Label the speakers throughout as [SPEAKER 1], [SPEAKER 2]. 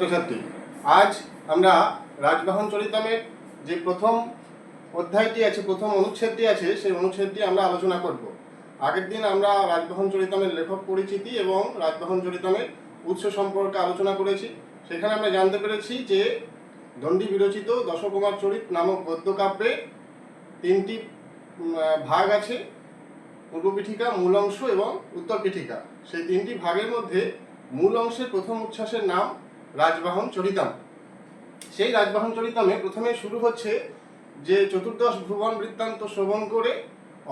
[SPEAKER 1] ছাত্রছাত্রী আজ আমরা রাজবাহন চরিতমের যে প্রথম অধ্যায়টি আছে, প্রথম অনুচ্ছেদটি আছে, সেই অনুচ্ছেদটি আমরা আলোচনা করব। আগের দিন আমরা রাজবাহন চরিতমের লেখক পরিচিতি এবং রাজবাহন চরিতমের উৎস সম্পর্কে আলোচনা করেছি। সেখানে আমরা জানতে পেরেছি যে দণ্ডী বিরচিত দশকুমার চরিত নামক গদ্যকাব্যে তিনটি ভাগ আছে পূর্ব পিঠিকা মূল অংশ এবং উত্তর পিঠিকা সেই তিনটি ভাগের মধ্যে মূল অংশের প্রথম উচ্ছ্বাসের নাম রাজবাহন চরিতাম। সেই রাজবাহন চরিতামে প্রথমে শুরু হচ্ছে যে চতুর্দশ ভুবন বৃত্তান্ত শ্রবণ করে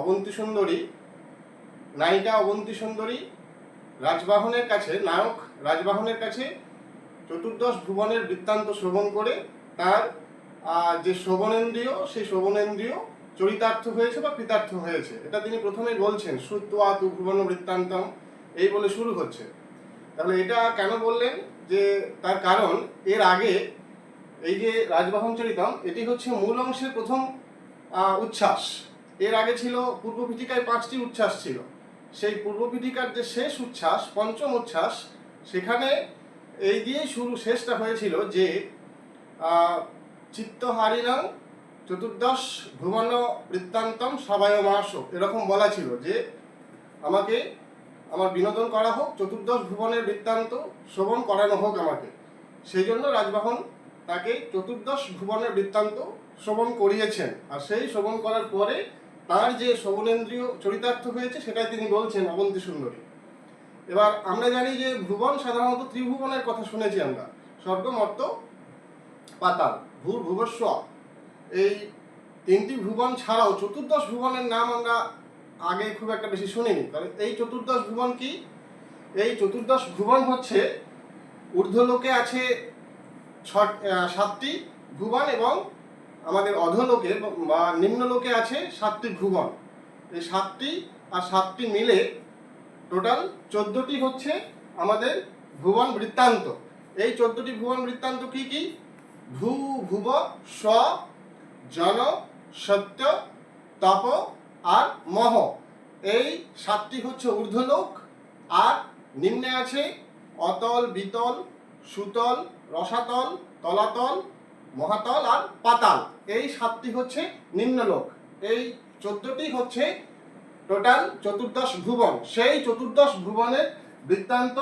[SPEAKER 1] অবন্তী সুন্দরী, নায়িকা অবন্তী সুন্দরী, রাজবাহনের কাছে, নায়ক রাজবাহনের কাছে চতুর্দশ ভুবনের বৃত্তান্ত শ্রবণ করে তার যে শ্রবণেন্দ্রিয়, সেই শ্রবণেন্দ্রিয় চরিতার্থ হয়েছে বা কৃতার্থ হয়েছে। এটা তিনি প্রথমেই বলছেন শ্রুত্বা তু ভুবন বৃত্তান্তম, এই বলে শুরু হচ্ছে। তাহলে এটা কেন বললেন যে তার কারণ? এর আগে এই যে রাজবাহন চরিতম এটি হচ্ছে মূল অংশের প্রথম উচ্ছ্বাস। এর আগে ছিল পূর্ব পিঠিকায় পাঁচটি উচ্ছ্বাস ছিল। সেই পূর্ব পিঠিকার যে শেষ উচ্ছ্বাস পঞ্চম উচ্ছ্বাস সেখানে এই দিয়েই শুরু শেষটা হয়েছিল যে আহ, চিত্তহারিণাং চতুর্দশ ভুবন বৃত্তান্তম সবায় মাস এরকম বলা ছিল যে আমাকে আমার বিনোদন করা হোক, চতুর্দশ ভুবনের বৃত্তান্ত শ্রবণ করানো হোক আমাকে। সেই জন্য রাজবাহন তাকে চতুর্দশ ভুবনের বৃত্তান্ত শ্রবণ করিয়েছেন। আর সেই শ্রবণ করার পরে তার যে শ্রবণেন্দ্রিয় চরিতার্থ হয়েছে, সেটাই তিনি বলছেন অবন্তী সুন্দরী। এবার আমরা জানি যে ভুবন সাধারণত ত্রিভুবনের কথা শুনেছি আমরা। স্বর্গ মর্ত পাতাল, ভূর ভুবস্ব। এই তিনটি ভুবন ছাড়াও চতুর্দশ ভুবনের নাম আমরা আগে খুব একটা বেশি শুনিনি। তাহলে এই চতুর্দশ ভুবন কি? এই চতুর্দশ ভুবন হচ্ছে ঊর্ধ্বলোকে আছে সাতটি ভুবন এবং আমাদের অধলোকে বা নিম্নলোকে আছে সাতটি ভুবন। এই সাতটি আর সাতটি মিলে টোটাল চোদ্দটি হচ্ছে আমাদের ভুবন বৃত্তান্ত। এই চোদ্দটি ভুবন বৃত্তান্ত কি কি? ভূ, ভুব, স্ব, জন, সত্য, তপ আর মহ। এই সাতটি হচ্ছে ঊর্ধ্বলোক, আর নিম্নে আছে অতল, বিতল, সুতল, রসাতল, তলাতল, মহাতল আর পাতাল। এই সাতটি হচ্ছে নিম্নলোক। এই চোদ্দটি হচ্ছে টোটাল চতুর্দশ ভুবন। সেই চতুর্দশ ভুবনের বৃত্তান্ত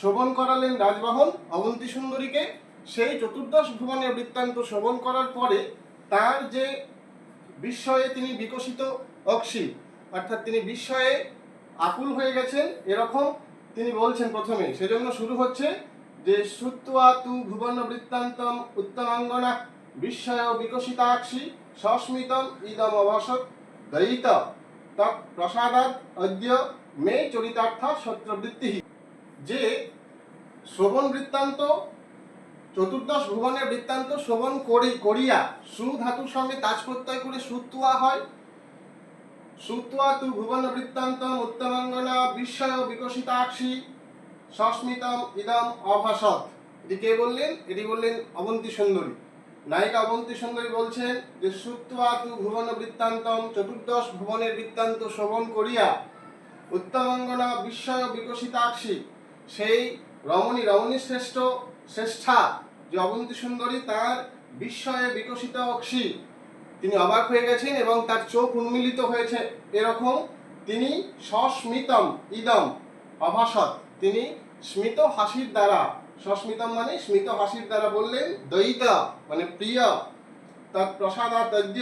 [SPEAKER 1] শ্রবণ করালেন রাজবাহন অবন্তী সুন্দরীকে সেই চতুর্দশ ভুবনের বৃত্তান্ত শ্রবণ করার পরে তার যে বিস্ময়ে তিনি বিকশিত অক্ষী অর্থাৎ তিনি বিস্ময়ে আকুল হয়ে গেছেন এরকম তিনি বলছেন প্রথমে। সেজন্য শুরু হচ্ছে যে শ্রুত্বা তু ভুবন বৃত্তান্তম উত্তমাঙ্গনা বিস্ময় বিকশিতাক্ষী সস্মিতম ইদম অভাসত দয়িত তৎ প্রসাদাদ অদ্য মে চরিতার্থ সত্যবৃত্তি যে শ্রবণ বৃত্তান্ত, চতুর্দশ ভুবনের বৃত্তান্ত শ্রবণ করি করিয়া সু ধাতুর সঙ্গে তাজ প্রত্যয় করে সুতুয়া হয় সুতুয়া তু ভুবন বৃত্তান্তম উত্তমাঙ্গনা বিস্ময় বিকশিতাক্ষী সস্মিতম ইদম অভাসত এটি কে বললেন? এটি বললেন অবন্তী সুন্দরী। নায়িকা অবন্তী সুন্দরী বলছেন যে, সুত্বা তু ভুবন বৃত্তান্তম চতুর্দশ ভুবনের বৃত্তান্ত শ্রবণ করিয়া উত্তমাঙ্গনা বিস্ময় বিকশিতাক্ষী সেই রমণী রমণী শ্রেষ্ঠ, শ্রেষ্ঠা যে অবন্তী সুন্দরী তার বিস্ময়ে বিকশিত অক্ষী। তিনি অবাক হয়ে গেছেন এবং তার চোখ উন্মিলিত হয়েছে। এরকম তিনি সস্মিতম, ইদম, অভাসত। তিনি স্মিত হাসির দ্বারা, সস্মিতম মানে স্মিত হাসির দ্বারা বললেন দয়িতা মানে প্রিয়। তার প্রসাদাতদ্য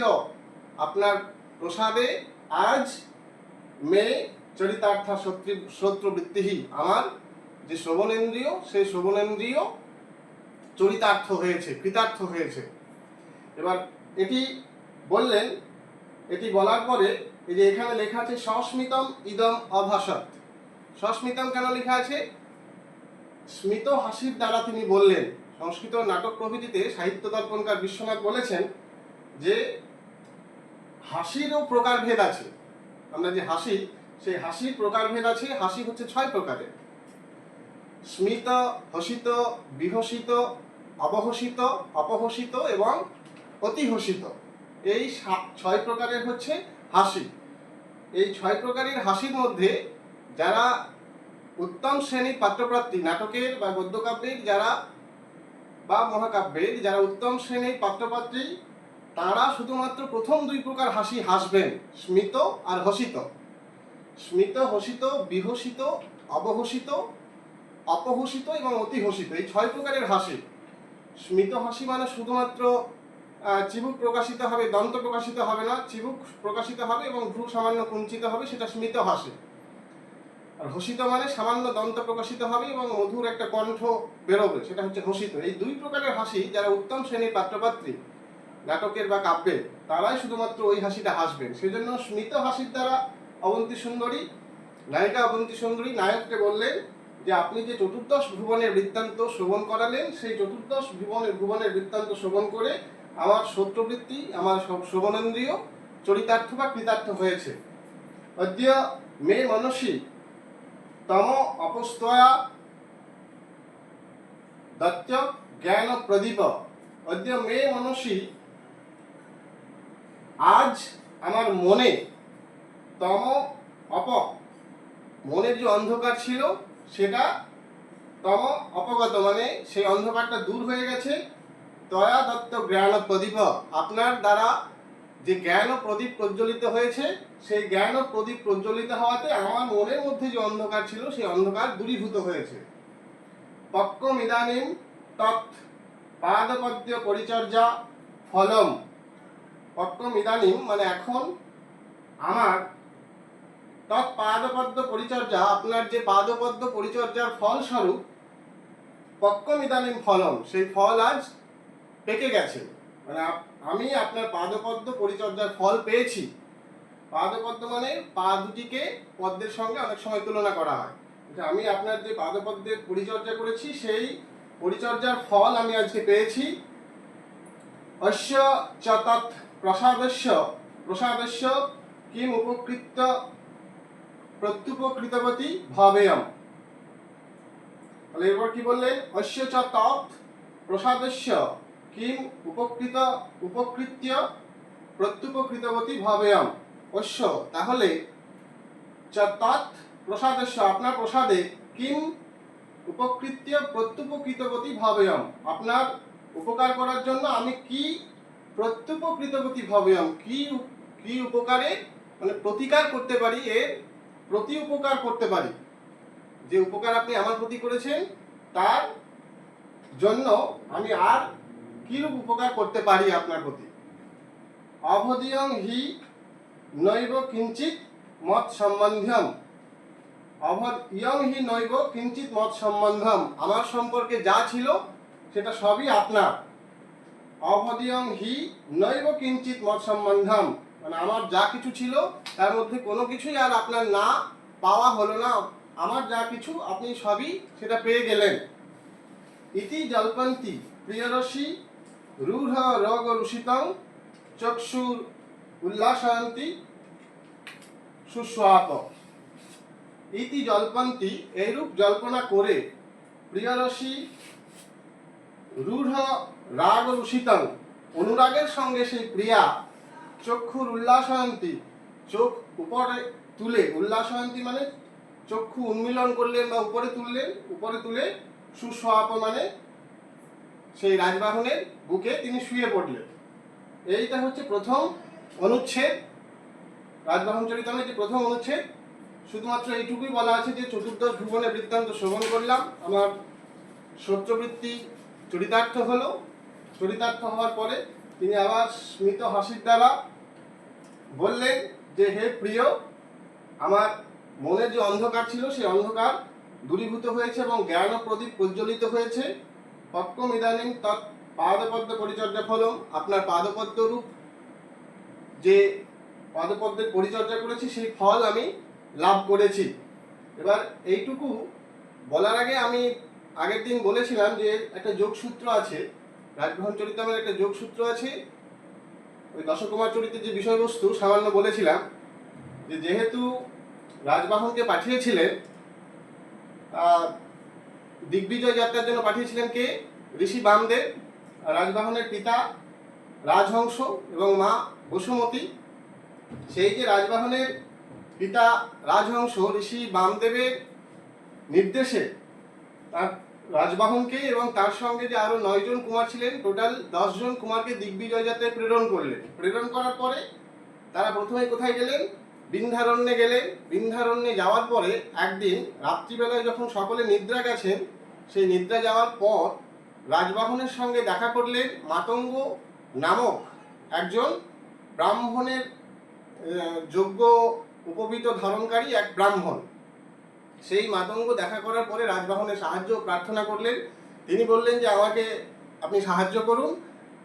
[SPEAKER 1] আপনার প্রসাদে আজ মে চরিতার্থ শত্রু, শত্রবৃত্তিহি। আমার যে শ্রবণেন্দ্রিয় সেই শ্রবণেন্দ্রিয় চরিতার্থ হয়েছে, কৃতার্থ হয়েছে। এবার এটি বললেন, এটি বলার পরে এই যে এখানে লেখা আছে, সস্মিতম ইদম অভাসত। সস্মিতম কেন লেখা আছে? স্মিত হাসির দ্বারা তিনি বললেন, সংস্কৃত নাটক প্রভৃতিতে সাহিত্য দর্পণকার বিশ্বনাথ বলেছেন যে, হাসিরও প্রকারভেদ আছে। আমরা যে হাসি, সেই হাসির প্রকারভেদ আছে, হাসি হচ্ছে ছয় প্রকারের। স্মিত, হসিত, বিহসিত, অবহসিত, অপহসিত এবং অতিহসিত। এই ছয় প্রকারের হচ্ছে হাসি। এই ছয় প্রকারের হাসির মধ্যে যারা উত্তম শ্রেণির পাত্রপ্রার্থী নাটকের বা গদ্যকাব্যের যারা বা মহাকাব্যের যারা উত্তম শ্রেণির পাত্রপাত্রী তারা শুধুমাত্র প্রথম দুই প্রকার হাসি হাসবেন, স্মিত আর হসিত। স্মিত, হসিত, বিহসিত, অবহসিত, অপহসিত এবং অতিহসিত, এই ছয় প্রকারের হাসি। স্মিত হাসি মানে শুধুমাত্র চিবুক প্রকাশিত হবে, দন্ত প্রকাশিত হবে না, চিবুক প্রকাশিত হবে এবং ভ্রু সামান্য কুঞ্চিত হবে, সেটা স্মিত হাসি আর হসিত মানে সামান্য দন্ত প্রকাশিত হবে এবং মধুর একটা কণ্ঠ বেরোবে, সেটা হচ্ছে হসিত এই দুই প্রকারের হাসি যারা উত্তম শ্রেণির পাত্রপাত্রী, নাটকের বা কাব্যে তারাই শুধুমাত্র ওই হাসিটা হাসবেন। সেজন্য স্মিত হাসির দ্বারা অবন্তী সুন্দরী, নায়িকা অবন্তী সুন্দরী, নায়ককে বললেন যে, আপনি যে চতুর্দশ ভুবনের বৃত্তান্ত শ্রবণ করালেন, সেই চতুর্দশ ভুবনের ভুবনের বৃত্তান্ত শ্রবণ করে আমার সত্যবৃত্তি আমার শ্রবণেন্দ্রিয় চরিতার্থ বা কৃতার্থ হয়েছে। অদ্য মে মনসী তম অপস্তয়া দত্ত জ্ঞান প্রদীপ। অদ্য মে মনসী আজ আমার মনে তম অপ মনের যে অন্ধকার ছিল, সেটা তম অপগত মানে সেই অন্ধকারটা দূর হয়ে গেছে। দয়া দত্ত জ্ঞান প্রদীপ, আপনার দ্বারা যে জ্ঞান প্রদীপ প্রজ্বলিত হয়েছে, সেই জ্ঞান প্রদীপ প্রজ্বলিত হওয়াতে আমার মনের মধ্যে যে অন্ধকার ছিল, সেই অন্ধকার দূরীভূত হয়েছে। পক্কম ইদানিম তৎ পাদপদ্য পরিচর্যা ফলম। পক্কম ইদানিম মানে এখন আমার তৎ পাদপদ্ম পরিচর্যা, আপনার যে পাদপদ্ম পরিচর্যার ফলস্বরূপ পক্কম ইদানিম ফলম, সেই ফল আজ পেকে গেছে। মানে আমি আপনার পাদপদ্ম পরিচর্যার ফল পেয়েছি। পাদপদ্ম মানে পা দুটিকে পদ্মের সঙ্গে অনেক সময় তুলনা করা হয়। আমি আপনার যে পাদপদ্মের পরিচর্যা করেছি, সেই পরিচর্যার ফল আমি আজকে পেয়েছি। অশ্য চ তৎ প্রসাদস্য প্রসাদস্য কিম উপকৃত প্রত্যুপকৃতবতী ভাবেয়ম। তাহলে এরপর কি বললেন? অশ্য চ তৎ প্রসাদস্য কিম উপকৃত, উপকৃত্য, প্রত্যুপকৃতবতী ভাবেয়ম। অশ্য তাহলে তৎ প্রসাদস্য আপনার প্রসাদে কিম উপকৃত্য, প্রত্যুপকৃতবতী ভাবেয়ম। আপনার উপকার করার জন্য আমি কি প্রত্যুপকৃতবতী ভাবেয়ম? কি কি উপকারে মানে প্রতিকার করতে পারি, এর প্রতি উপকার করতে পারি? যে উপকার আপনি আমার প্রতি করেছেন, তার জন্য আমি আর কিরূপ উপকার করতে পারি আপনার প্রতি? অভদিয়ং হি নৈব কিঞ্চিত মত সম্বন্ধম অভদ ইয়ং হি নৈব কিঞ্চিত মত সম্বন্ধম আমার সম্পর্কে যা ছিল, সেটা সবই আপনার। অভদিয়ং হি নৈব কিঞ্চিত মত সম্বন্ধম মানে আমার যা কিছু ছিল, তার মধ্যে কোনো কিছুই আর আপনার না পাওয়া হলো না। আমার যা কিছু, আপনি সবই সেটা পেয়ে গেলেন। ইতি জল্পন্তি প্রিয়রসী রূঢ় রোগ রুষিতং চক্ষুর উল্লাসয়ন্তি সুস্বাপ ইতি জল্পন্তি, এইরূপ জল্পনা করে প্রিয়রসী রূঢ় রাগ রুষিতং অনুরাগের সঙ্গে সেই প্রিয়া চক্ষুর উল্লাসয়ন্তী, চোখ উপরে তুলে, উল্লাসয়ন্তী মানে চক্ষু উন্মিলন করলেন বা উপরে তুললেন, উপরে তুলে সুস্বাপ মানে সেই রাজবাহনের বুকে তিনি শুয়ে পড়লেন। এইটা হচ্ছে প্রথম অনুচ্ছেদ। রাজবাহন চরিতামের যে প্রথম অনুচ্ছেদ, শুধুমাত্র এইটুকুই বলা আছে যে চতুর্দশ ভুবনে বৃত্তান্ত শ্রবণ করলাম। আমার সত্যবৃত্তি চরিতার্থ হলো। চরিতার্থ হওয়ার পরে তিনি আবার স্মিত হাসির দ্বারা বললেন যে, হে প্রিয়, আমার মনের যে অন্ধকার ছিল, সেই অন্ধকার দূরীভূত হয়েছে এবং জ্ঞান প্রদীপ প্রজ্বলিত হয়েছে। পক্কম ইদানিং তৎ পাদপদ্ম পরিচর্যা ফলম আপনার পাদপদ্ম রূপ যে পাদপদ্মের পরিচর্যা করেছি, সেই ফল আমি লাভ করেছি। এবার এইটুকু বলার আগে আমি আগের দিন বলেছিলাম যে একটা যোগসূত্র আছে রাজভবন চরিতামের একটা যোগসূত্র আছে, ওই দশকুমার চরিত্রের যে বিষয়বস্তু সামান্য বলেছিলাম, যে যেহেতু রাজবাহনকে পাঠিয়েছিলেন দিগ্বিজয় যাত্রার জন্য পাঠিয়েছিলেন কে? ঋষি বামদেব, রাজবাহনের পিতা, রাজহংস এবং মা বসুমতী। সেই যে রাজবাহনের পিতা, রাজহংস, ঋষি বামদেবের নির্দেশে তার রাজবাহনকে এবং তার সঙ্গে যে আরও নয় জন কুমার ছিলেন, টোটাল দশ জন কুমারকে দিগ্বিজয় যাত্রায় প্রেরণ করলেন। প্রেরণ করার পরে তারা প্রথমে কোথায় গেলেন? বিন্ধ্যারণ্যে গেলেন। বিন্ধ্যারণ্যে যাওয়ার পরে একদিন রাত্রিবেলায় যখন সকলে নিদ্রা গেছেন সেই নিদ্রা যাওয়ার পর রাজবাহনের সঙ্গে দেখা করলেন মাতঙ্গ নামক একজন ব্রাহ্মণের যোগ্য উপবীত ধারণকারী এক ব্রাহ্মণ। সেই মাতঙ্গ দেখা করার পরে রাজবাহনের সাহায্য প্রার্থনা করলেন। তিনি বললেন যে, আমাকে আপনি সাহায্য করুন।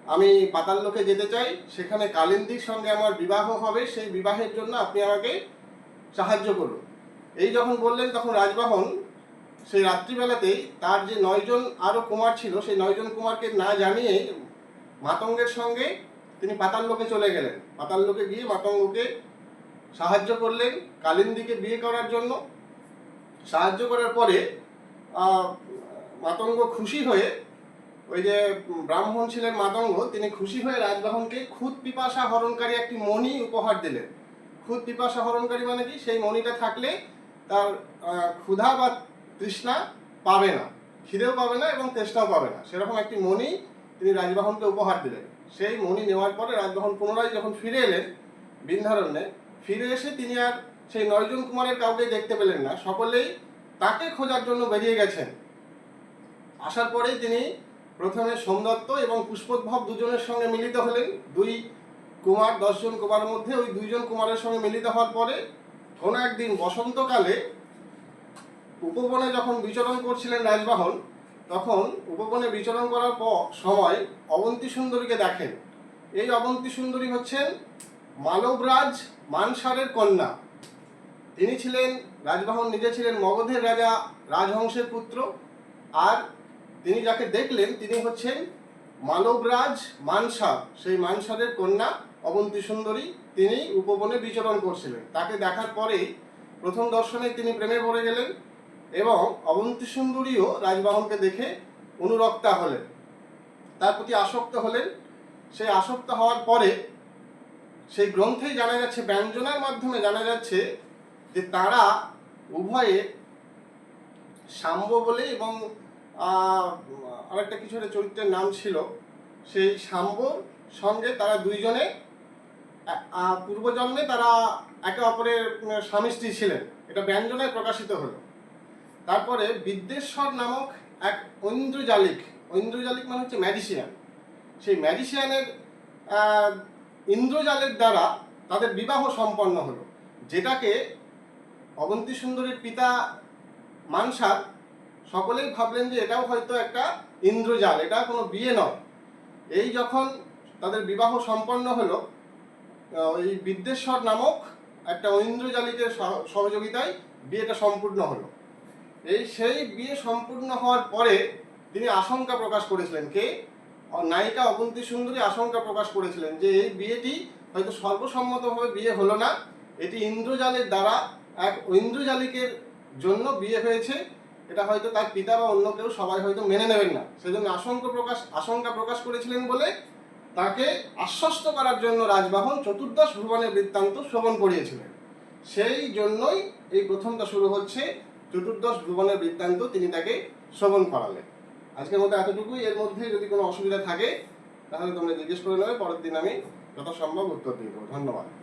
[SPEAKER 1] আমি পাতাল লোকে যেতে চাই। সেখানে কালিন্দির সঙ্গে আমার বিবাহ হবে। সেই বিবাহের জন্য আপনি আমাকে সাহায্য করুন। এই যখন বললেন, তখন রাজবাহন সেই রাত্রিবেলাতেই তার যে নয়জন আরও কুমার ছিল, সেই নয়জন কুমারকে না জানিয়ে মাতঙ্গের সঙ্গে তিনি পাতাল লোকে চলে গেলেন। পাতাল লোকে গিয়ে মাতঙ্গকে সাহায্য করলেন কালিন্দিকে বিয়ে করার জন্য। সাহায্য করার পরে মাতঙ্গ খুশি হয়ে ওই যে ব্রাহ্মণ ছিলেন মাতঙ্গ, তিনি খুশি হয়ে রাজবাহনকে খুদ পিপাসা হরণকারী একটি মণি উপহার দিলেন। খুদ পিপাসা হরণকারী মানে কি? সেই মণিটা থাকলে তার ক্ষুধা বা তৃষ্ণা পাবে না, খিদেও পাবে না এবং তেষ্টাও পাবে না। সেরকম একটি মণি তিনি রাজবাহনকে উপহার দিলেন। সেই মণি নেওয়ার পরে রাজবাহন পুনরায় যখন ফিরে এলেন বিন্ধারণ্যে ফিরে এসে তিনি আর সেই নয়জন কুমারের কাউকে দেখতে পেলেন না। সকলেই তাকে খোঁজার জন্য বেরিয়ে গেছেন। আসার পরেই তিনি প্রথমে সোমদত্ত এবং পুষ্পোদ্ভব দুজনের সঙ্গে মিলিত হলেন। দুই কুমার, দশজন কুমারের মধ্যে ওই দুইজন কুমারের সঙ্গে মিলিত হওয়ার পরে, কোনো একদিন বসন্তকালে উপবনে যখন বিচরণ করছিলেন রাজবাহন, তখন উপবনে বিচরণ করার পর সময় অবন্তী সুন্দরীকে দেখেন। এই অবন্তী সুন্দরী হচ্ছেন মালবরাজ মানসারের কন্যা। তিনি ছিলেন, রাজবাহন নিজে ছিলেন মগধের রাজা, রাজহংসের পুত্র। আর তিনি যাকে দেখলেন, তিনি হচ্ছেন মালবরাজ মানসার। সেই মানসারের কন্যা, অবন্তী সুন্দরী, তিনি উপবনে বিচরণ করছিলেন। তাকে দেখার পরেই প্রথম দর্শনে তিনি প্রেমে পড়ে গেলেন। এবং অবন্তী সুন্দরীও রাজবাহনকে দেখে অনুরক্তা হলেন। তার প্রতি আসক্ত হলেন। সেই আসক্ত হওয়ার পরে সেই গ্রন্থেই জানা যাচ্ছে, ব্যঞ্জনার মাধ্যমে জানা যাচ্ছে যে তারা উভয়ে শাম্ব বলে এবং আরেকটা কিছু চরিত্রের নাম ছিল। সেই শাম্বর সঙ্গে তারা দুইজনে পূর্বজন্মে তারা একে অপরের স্বামী স্ত্রী ছিলেন। এটা ব্যঞ্জনায় প্রকাশিত হলো। তারপরে বিদ্যেশ্বর নামক এক ঐন্দ্রজালিক ঐন্দ্রজালিক মানে হচ্ছে ম্যাজিশিয়ান। সেই ম্যাজিশিয়ানের ইন্দ্রজালের দ্বারা তাদের বিবাহ সম্পন্ন হলো, যেটাকে অবন্তী সুন্দরীর পিতা মানসার সকলেই ভাবলেন যে এটাও হয়তো একটা ইন্দ্রজাল, এটা কোনো বিয়ে নয়। এই যখন তাদের বিবাহ সম্পন্ন হলো ওই বিদ্যেশ্বর নামক একটা ঐন্দ্রজালিকের সহ- সহযোগিতায় বিয়েটা সম্পূর্ণ হলো। এই সেই বিয়ে সম্পূর্ণ হওয়ার পরে তিনি আশঙ্কা প্রকাশ করেছিলেন। কে? নায়িকা অবন্তী সুন্দরী আশঙ্কা প্রকাশ করেছিলেন যে এই বিয়েটি হয়তো সর্বসম্মতভাবে বিয়ে হলো না। এটি ইন্দ্রজালের দ্বারা এক ইন্দ্রজালিকের জন্য বিয়ে হয়েছে। এটা হয়তো তার পিতা বা অন্য কেউ সবাই হয়তো মেনে নেবেন না। সেজন্য আশঙ্কা প্রকাশ আশঙ্কা প্রকাশ করেছিলেন বলে তাকে আশ্বস্ত করার জন্য রাজবাহন চতুর্দশ ভুবনের বৃত্তান্ত শ্রবণ করিয়েছিলেন। সেই জন্যই এই প্রথমটা শুরু হচ্ছে। চতুর্দশ ভুবনের বৃত্তান্ত তিনি তাকে শ্রবণ করালেন। আজকের মতো এতটুকুই। এর মধ্যে যদি কোনো অসুবিধা থাকে, তাহলে তোমরা জিজ্ঞেস করে নেবে। পরের দিন আমি যথাসম্ভব উত্তর দিয়ে দেবো। ধন্যবাদ।